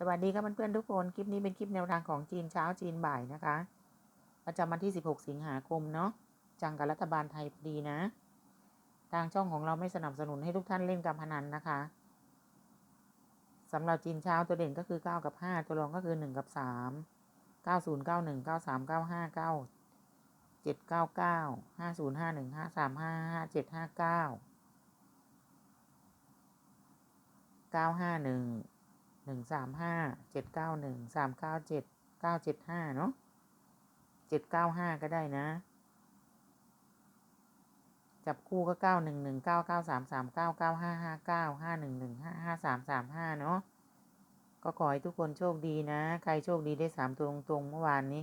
สวัสดีครับเพื่อนๆทุกคน คลิปนี้เป็นคลิปแนวทางของจีนเช้าจีนบ่ายนะคะ ประจำวันที่ 16 สิงหาคมเนาะ จังกับรัฐบาลไทยพอดีนะ ทางช่องของเราไม่สนับสนุนให้ทุกท่านเล่นการพนันนะคะสำหรับจีนเช้าตัวเด่นก็คือ 9 กับ 5 ตัวรองก็คือ 1 กับ 3 90 91 93 95 9 799 5051 5355 5759 951 หนึ่งสามห้าเจ็ดเก้าหนึ่งสามเก้าเจ็ดเก้าเจ็ดห้าเนาะเจ็ดเก้าห้าก็ได้นะ จับคู่ก็เก้าหนึ่งหนึ่งเก้าเก้าสามสามเก้าเก้าห้าห้าเก้าห้าหนึ่งหนึ่งห้าห้าสามสามห้าเนาะก็ขอให้ทุกคนโชคดีนะ ใครโชคดีได้สามตัวตรงเมื่อวานนี้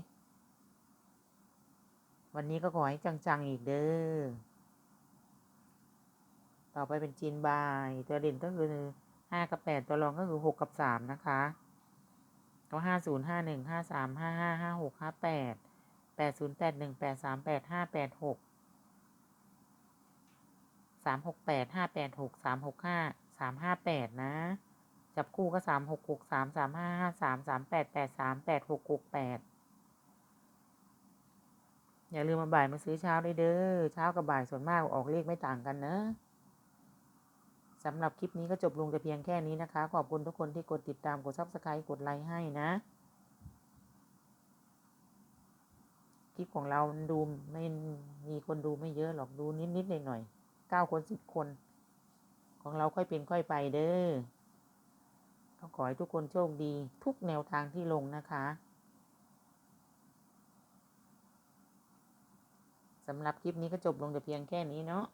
วันนี้ก็ขอให้จังๆอีกเด้อ ต่อไปเป็นจีนบาย ตัวเด่นก็คือ ห้ากับแปดตัวรองก็คือหกกับสามนะคะก็ห้าศูนย์ห้าหนึ่งห้าสามห้าห้าห้าหกห้าแปดแปดศูนย์แปดหนึ่งแปดสามแปดห้าแปดหกสามหกแปดห้าแปดหกสามหกห้าสามห้าแปดนะ จับคู่ก็สามหกหกสามสามห้าห้าสามสามแปดแปดสามแปดหกหกแปดอย่าลืมมาบ่ายมาซื้อเช้าได้เด้อ เช้ากับบ่ายส่วนมากออกเลขไม่ต่างกันเนอะ สำหรับคลิปนี้ก็จบลงแต่เพียงแค่นี้นะคะ ขอบคุณทุกคนที่กดติดตามกดซับสไครต์กดไลค์ให้นะ คลิปของเราดูไม่มีคนดูไม่เยอะหรอกดูนิดๆหน่อยๆเก้าคนสิบคน ของเราค่อยเป็นค่อยไปเด้อก็ขอให้ทุกคนโชคดี ทุกแนวทางที่ลงนะคะสำหรับคลิปนี้ก็จบลงแต่เพียงแค่นี้เนาะ